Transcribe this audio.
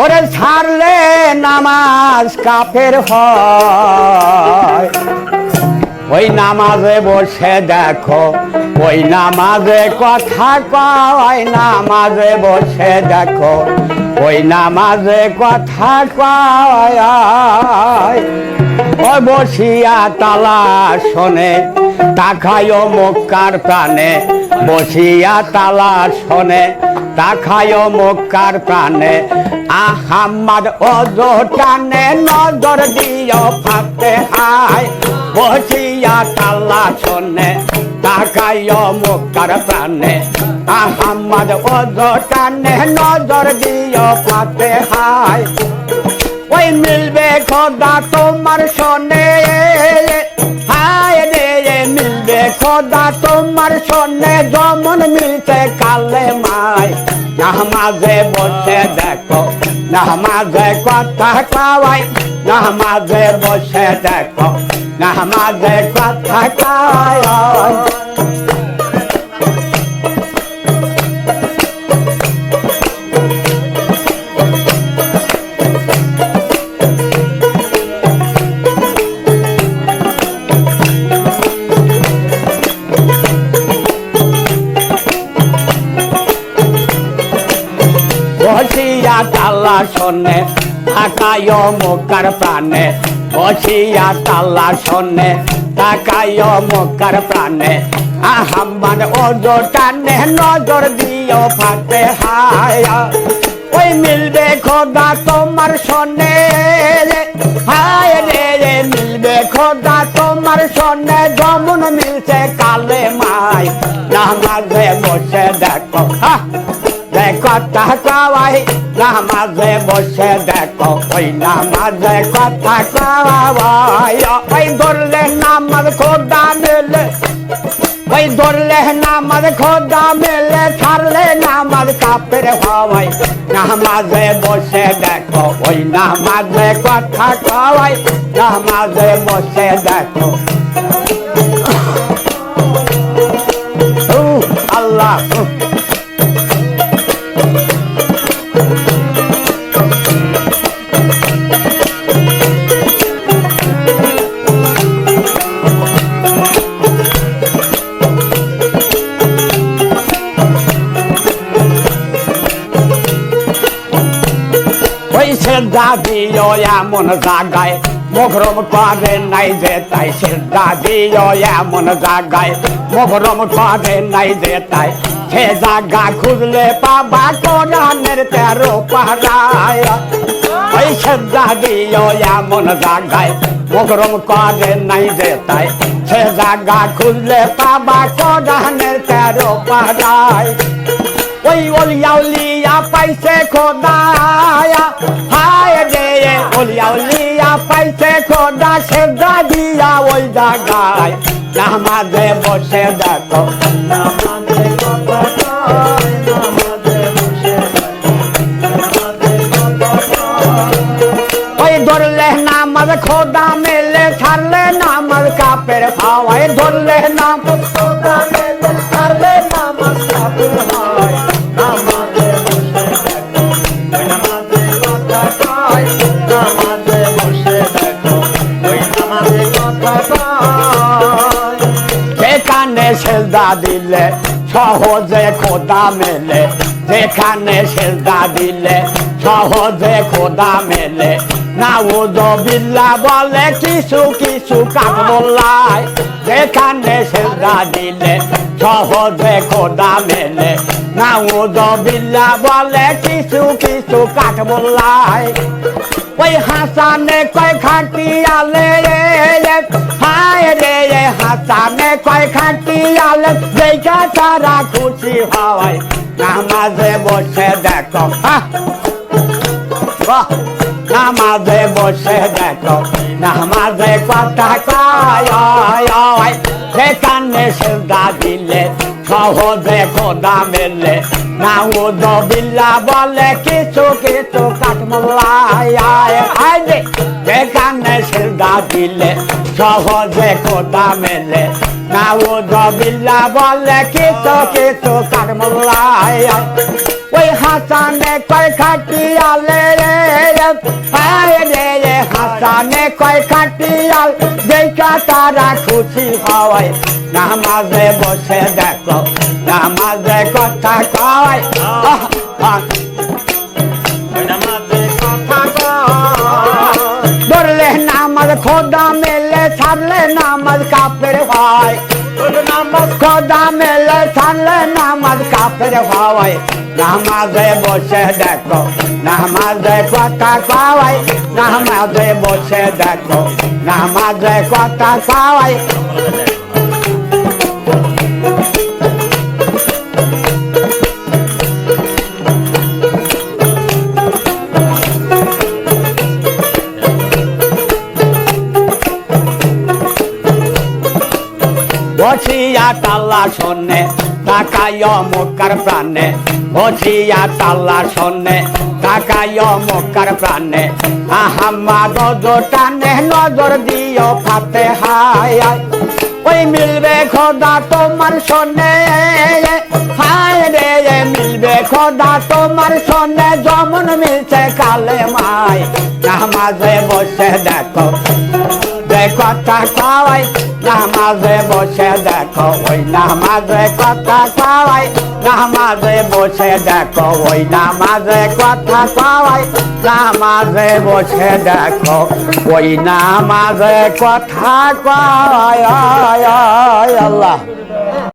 ওরে ছাড়লে নামাজ কাফের হয়। ওই নামাজে বসে দেখো, ওই নামাজে কথা কয়, নামাজে বসে দেখো, ওই নামাজে কথা কয় ওই বসিয়া তালা শোনে তাকায় মক্কার প্রাণে, বসিয়া তালা শোনে তাকায় মক্কার প্রাণে। আহাম্মদ ওজো টানে নজর দিও ফাতে হায়। বসিয়া তালা শোনে তাকায় মক্কার প্রাণে। আহাম্মদ ওজো টানে নজর দিও ফাতে হায়। ওই মিলবে খোদা তোমার শোনে। খোদা তোমার শোনে, যেমন মিলছে কালে মাই নামাজে বসে দেখো নামাজে কথা খাওয়াই নামাজে বসে দেখো নামাজে কথা খাওয়াই তাল্লা শোনে, তাকায় মক্কার প্রাণে, বসিয়া তাল্লা শোনে, তাকায় মক্কার প্রাণে। আহাম্মান ওজো টানে, নজর দিও ফাতে হায়া। ওই মিলবে খোদা তোমার শোনে হায় রে রে, মিলবে খোদা তোমার শোনে। যেমন মিলছে কালে মাই নামাজে বসে দেখো, হা, দেখো তাকাওয়াই নামাজে বসে দেখো, ওই নামাজে কথা কাওয়াই ওই ধরলে নামাজ খোদা মেলে, ওই ধরলে নামাজ খোদা মেলে, ছাড়লে নামাজ কাপের হওয়াই নামাজে বসে দেখো, ওই নামাজে কথা কাওয়াই নামাজে বসে দেখো। আল্লাহ উহ। ওই শ্রদ্ধা দিও এমন জাগায়, মহরম করে নাই যে তাই শ্রদ্ধা দিও এমন জাগায়, মহরম করে নাই যে তাই সে জাগা খুঁজলে পাবা কোরআনের তেরো পাড়ায় ওই শ্রদ্ধা দিও এমন জাগায়, মহরম করে নাই যে তাই সে জাগা খুঁজলে পাবা কোরআনের তেরো পাড়ায় ওই ওলিয়া উলিয়া পাইছে খোদায়া। হায় রে ওলিয়া উলিয়া পাইছে খোদা সেদা দিয়া ওই জায়গায় নামাজে বসে দেখো, নামাজে নামাজে খোদা মেলে, ছাড়লে নামাজ কাপের খাওয়াই ধরলে নামাজ খোদা দিলে, সহজে খোদা মেলে। যেখানে সেজদা দিলে, সহজে খোদা মেলে। বলে, কিছু কিছু কাক বললাই যেখানে সেজদা দিলে, সহজে খোদা মেলে। বলে, কিছু কিছু ওই হাসানে কয় খাটিয়ালে হায় রে হাসানে কয় খাটিয়ালে দেখা তারা খুশি হওয়ায় নামাজে বসে দেখো! নামাজে বসে দেখো। নামাজে কথা কয় যেখানে সেদা দিলে, সহজে খোদা মেলে। নাউদ বিল্লা বলে, কিছু কিছু কাঠমোল্লায়, আয় যেখানে সেদা দিলে, সহজে খোদা মেলে? নাউদ বিল্লা বলে, কিছু কিছু কাঠমোল্লায় ওই হাসানে কয় রে, হায় রে রে, হাসানে কয় খাটিয়াল দেখা তারা খুশি হওয়ায় নামাজে বসে দেখো, নামাজে কথা কয়। খোদা মেলে ছাড়লে নামাজ কাপের হয়। খোদা মেলে ছাড়লে নামাজ কাপের হয়। নামাজে বসে দেখো, নামাজে কথা পাওয়াই নামাজে বসে দেখো, নামাজে কথা পাওয়াই বসিয়া তাল্লা শোনে তাকায় মক্কার প্রাণে। বসিয়া তাল্লা শোনে তাকায় মক্কার প্রাণে। আহাম্মাদ টানে নজর দিও ফাতে হায় ওই মিলবে খোদা তোমার শোনে। হায় রে মিলবে খোদা তোমার শোনে, যেমন মিলছে কালে মাই নামাজে বসে দেখো। কথা কওয়াই নামাজে বসে দেখো, ওই নামাজে কথা কওয়াই নামাজে বসে দেখো, ওই নামাজে কথা কওয়াই নামাজে বসে দেখো, ওই নামাজে কথা কয় আল্লাহ।